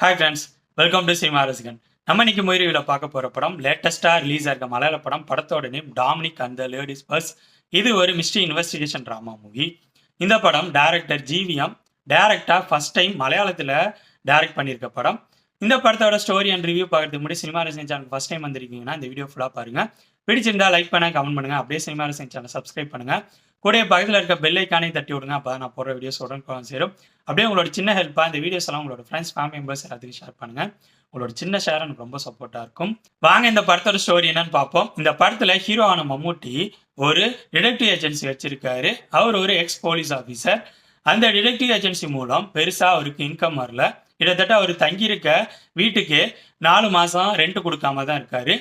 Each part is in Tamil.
Hi friends welcome to cinema ரசிகன் நம்ம இன்னைக்கு முயற்சியில் பார்க்க போகிற படம் லேட்டஸ்ட்டாக ரிலீஸ் ஆகிற மலையாள படம். படத்தோட name Dominic and the ladies purse இது ஒரு மிஸ்ட்ரி இன்வெஸ்டிகேஷன் ட்ராமா மூவி இந்த படம் டேரக்டர் ஜிவிஎம் டேரக்டாக ஃபர்ஸ்ட் டைம் மலையாளத்தில் டேரக்ட் பண்ணியிருக்க படம். இந்த படத்தோட ஸ்டோரி அண்ட் ரிவ்யூ பார்க்கறதுக்கு முன்னாடி சினிமா ரசிகன் சேனல் ஃபஸ்ட் டைம் வந்திருக்கீங்கன்னா இந்த வீடியோ ஃபுல்லாக பாருங்க. பிடிச்சிருந்தா லைக் பண்ண கமெண்ட் பண்ணுங்க. அப்படியே சினிமா ரசிகன் சேனல் சப்ஸ்கிரைப் பண்ணுங்க. கூட பக்கத்தில் இருக்க பெல் ஐக்கானே தட்டி விடுங்க. அப்போ நான் போடுற வீடியோஸ் உடனுக்குடன் சேரும். அப்படியே உங்களோட சின்ன ஹெல்ப்பாக இந்த வீடியோஸ் எல்லாம் உங்களோட ஃப்ரெண்ட்ஸ் ஃபேமிலி மெம்பர்ஸ் எல்லாத்துக்கும் ஷேர் பண்ணுங்க. உங்களோட சின்ன ஷேர் எனக்கு ரொம்ப சப்போர்ட்டாக இருக்கும். வாங்க இந்த படத்தோட ஸ்டோரி என்னன்னு பார்ப்போம். இந்த படத்தில் ஹீரோவான மம்மூட்டி ஒரு டிடெக்டிவ் ஏஜென்சி வச்சிருக்காரு. அவர் ஒரு எக்ஸ் போலீஸ் ஆஃபீஸர் அந்த டிடெக்டிவ் ஏஜென்சி மூலம் பெருசாக அவருக்கு இன்கம் வரல. கிட்டத்தட்ட அவர் தங்கியிருக்க வீட்டுக்கு நாலு மாதம் ரெண்ட் கொடுக்காம தான் இருக்காரு.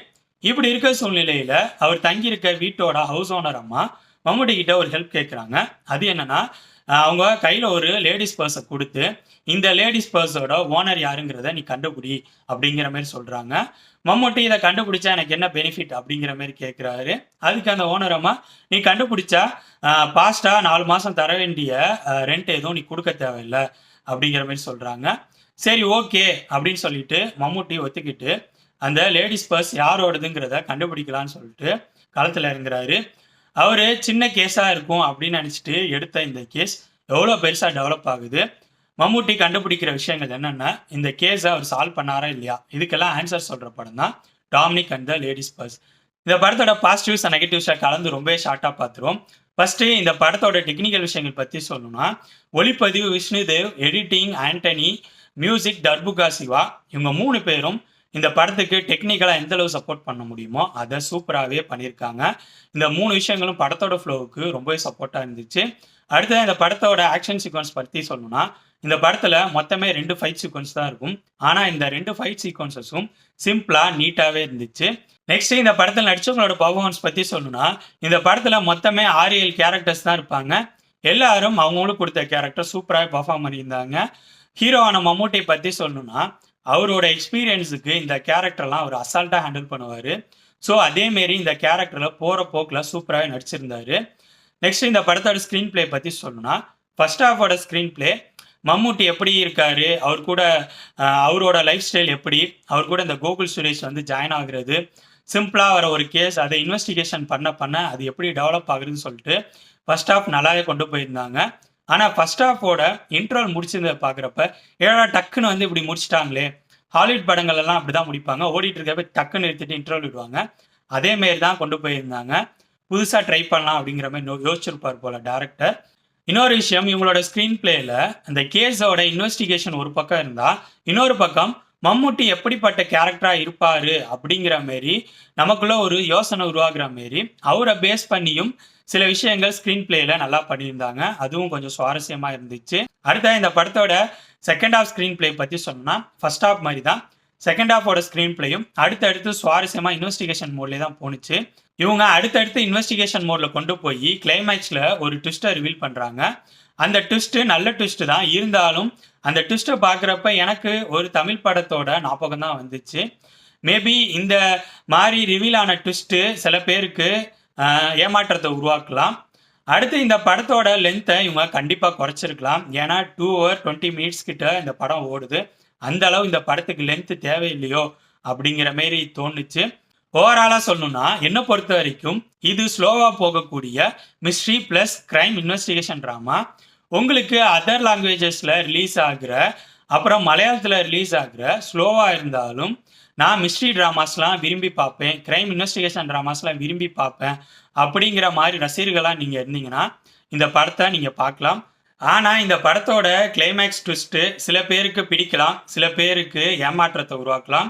இப்படி இருக்க சூழ்நிலையில் அவர் தங்கியிருக்க வீட்டோட ஹவுஸ் ஓனர் அம்மா மம்முடி கிட்ட ஒரு ஹெல்ப் கேட்குறாங்க அது என்னன்னா அவங்க கையில் ஒரு லேடிஸ் பர்ஸை கொடுத்து இந்த லேடிஸ் பர்ஸோட ஓனர் யாருங்கிறத நீ கண்டுபிடி அப்படிங்கிற மாதிரி சொல்கிறாங்க மம்முட்டி இதை கண்டுபிடிச்சா எனக்கு என்ன பெனிஃபிட் அப்படிங்கிற மாதிரி கேட்குறாரு அதுக்கு அந்த ஓனர் அம்மா நீ கண்டுபிடிச்சா பாஸ்ட்டாக நாலு மாதம் தர வேண்டிய ரெண்ட் எதுவும் நீ கொடுக்க தேவையில்லை அப்படிங்கிற மாதிரி சொல்கிறாங்க சரி ஓகே அப்படின்னு சொல்லிட்டு மம்முட்டி ஒத்துக்கிட்டு அந்த லேடிஸ் பர்ஸ் யாரோடதுங்கிறத கண்டுபிடிக்கலான்னு சொல்லிட்டு களத்தில் இறங்குறாரு. அவர் சின்ன கேஸாக இருக்கும் அப்படின்னு நினச்சிட்டு எடுத்த இந்த கேஸ் எவ்வளோ பெருசாக டெவலப் ஆகுது. மம்முட்டி கண்டுபிடிக்கிற விஷயங்கள் என்னென்ன இந்த கேஸை அவர் சால்வ் பண்ணாரா இல்லையா? இதுக்கெல்லாம் ஆன்சர் சொல்கிற படம் தான் Dominic and the ladies purse இந்த படத்தோட பாசிட்டிவ்ஸ் அண்ட் நெகட்டிவ்ஸை கலந்து ரொம்ப ஷார்ட்டாக பார்த்துருவோம் ஃபஸ்ட்டு இந்த படத்தோட டெக்னிக்கல் விஷயங்கள் பற்றி சொல்லணும்னா ஒளிப்பதிவு விஷ்ணுதேவ் எடிட்டிங் ஆண்டனி மியூசிக் தர்புகா சிவா இவங்க மூணு பேரும் இந்த படத்துக்கு டெக்னிக்கலாக எந்த அளவு சப்போர்ட் பண்ண முடியுமோ அதை சூப்பராகவே பண்ணியிருக்காங்க. இந்த மூணு விஷயங்களும் படத்தோட ஃப்ளோவுக்கு ரொம்பவே சப்போர்ட்டாக இருந்துச்சு. அடுத்தது இந்த படத்தோட ஆக்ஷன் சீக்வன்ஸ் பற்றி சொல்லணும்னா இந்த படத்தில் மொத்தமே ரெண்டு ஃபைட் சீக்வன்ஸ் தான் இருக்கும். ஆனால் இந்த ரெண்டு ஃபைட் சீக்வன்சஸும் சிம்பிளாக நீட்டாகவே இருந்துச்சு. நெக்ஸ்ட் இந்த படத்தில் நடிச்சவங்களோட பர்ஃபார்மன்ஸ் பற்றி சொல்லணும்னா இந்த படத்தில் மொத்தமே ஆறு ஏழு கேரக்டர்ஸ் தான் இருப்பாங்க. எல்லாரும் அவங்களுக்கு கொடுத்த கேரக்டர் சூப்பராக பர்ஃபார்ம் பண்ணியிருந்தாங்க. ஹீரோவான மம்மூட்டியை பற்றி சொல்லணும்னா அவரோட எக்ஸ்பீரியன்ஸுக்கு இந்த கேரக்டர்லாம் அவர் அசால்ட்டாக ஹேண்டில் பண்ணுவார். ஸோ அதேமாரி இந்த கேரக்டரில் போகிற போக்கில் சூப்பராகவே நடிச்சிருந்தார். நெக்ஸ்ட் இந்த படத்தோட ஸ்க்ரீன் ப்ளே பற்றி சொல்லணும்னா ஃபர்ஸ்ட் ஹாஃபோட ஸ்க்ரீன் ப்ளே மம்மூட்டி எப்படி இருக்காரு அவர் கூட அவரோட லைஃப் ஸ்டைல் எப்படி அவர் கூட இந்த கோகுல் சுரேஷ் வந்து ஜாயின் ஆகுறது சிம்பிளாக வர ஒரு கேஸ் அதை இன்வெஸ்டிகேஷன் பண்ண பண்ண அது எப்படி டெவலப் ஆகுதுன்னு சொல்லிட்டு ஃபர்ஸ்ட் ஆஃப் நல்லாவே கொண்டு போயிருந்தாங்க. ஆனால் ஃபர்ஸ்ட் ஹாஃபோட இன்ட்ரோல் முடிச்சிருந்ததை பார்க்குறப்ப ஏழா டக்குன்னு வந்து இப்படி முடிச்சிட்டாங்களே. ஹாலிவுட் படங்கள் எல்லாம் அப்படி தான் முடிப்பாங்க. ஓடிட்டு இருக்கப்ப டக்குன்னு எடுத்துட்டு இன்ட்ரோல் விடுவாங்க. அதே மாரி தான் கொண்டு போயிருந்தாங்க. புதுசாக ட்ரை பண்ணலாம் அப்படிங்கிற மாதிரி யோசிச்சிருப்பார் போல டேரக்டர் இன்னொரு விஷயம் இவங்களோட ஸ்க்ரீன் பிளேயில் அந்த கேஸோட இன்வெஸ்டிகேஷன் ஒரு பக்கம் இருந்தால் இன்னொரு பக்கம் மம்முட்டி எப்படிப்பட்ட கேரக்டராக இருப்பார் அப்படிங்கிற மாரி நமக்குள்ள ஒரு யோசனை உருவாகிற மாரி அவரை பேஸ் பண்ணியும் சில விஷயங்கள் ஸ்க்ரீன் பிளேயில் நல்லா பண்ணியிருந்தாங்க. அதுவும் கொஞ்சம் சுவாரஸ்யமாக இருந்துச்சு. அடுத்த இந்த படத்தோட செகண்ட் ஹாஃப் ஸ்க்ரீன் பிளே பற்றி சொன்னால் ஃபர்ஸ்ட் ஹாஃப் மாதிரி தான் செகண்ட் ஹாஃபோட ஸ்க்ரீன் பிளேயும் அடுத்தடுத்து சுவாரஸ்யமாக இன்வெஸ்டிகேஷன் மோட்லேயே தான் போணுச்சு. இவங்க அடுத்தடுத்து இன்வெஸ்டிகேஷன் மோட்ல கொண்டு போய் கிளைமேக்ஸில் ஒரு ட்விஸ்ட்டை ரிவீல் பண்ணுறாங்க அந்த ட்விஸ்ட்டு நல்ல ட்விஸ்ட்டு தான். இருந்தாலும் அந்த ட்விஸ்ட்டை பார்க்குறப்ப எனக்கு ஒரு தமிழ் படத்தோட ஞாபகம் தான் வந்துச்சு. மேபி இந்த மாதிரி ரிவீல் ஆன ட்விஸ்ட்டு சில பேருக்கு ஏமாற்றத்தை உருவாக்கலாம். அடுத்து இந்த படத்தோட லென்த்தை இவங்க கண்டிப்பாக குறைச்சிருக்கலாம். ஏன்னா டூ ஹவர் டுவெண்ட்டி மினிட்ஸ் கிட்ட இந்த படம் ஓடுது. அந்த அளவு இந்த படத்துக்கு லென்த்து தேவையில்லையோ அப்படிங்கிற மாரி தோணுச்சு. ஓவராலாக சொல்லணும்னா என்னை பொறுத்த வரைக்கும் இது ஸ்லோவாக போகக்கூடிய mystery plus crime investigation drama உங்களுக்கு அதர் லாங்குவேஜஸில் ரிலீஸ் ஆகிற அப்புறம் மலையாளத்தில் ரிலீஸ் ஆகிற ஸ்லோவாக இருந்தாலும் நான் மிஸ்ட்ரி ட்ராமாஸ்லாம் விரும்பி பார்ப்பேன் கிரைம் இன்வெஸ்டிகேஷன் ட்ராமாஸ்லாம் விரும்பி பார்ப்பேன் அப்படிங்கிற மாதிரி ரசிகர்களாக நீங்கள் இருந்தீங்கன்னா இந்த படத்தை நீங்கள் பார்க்கலாம். ஆனால் இந்த படத்தோட கிளைமேக்ஸ் ட்விஸ்ட்டு சில பேருக்கு பிடிக்கலாம் சில பேருக்கு ஏமாற்றத்தை உருவாக்கலாம்.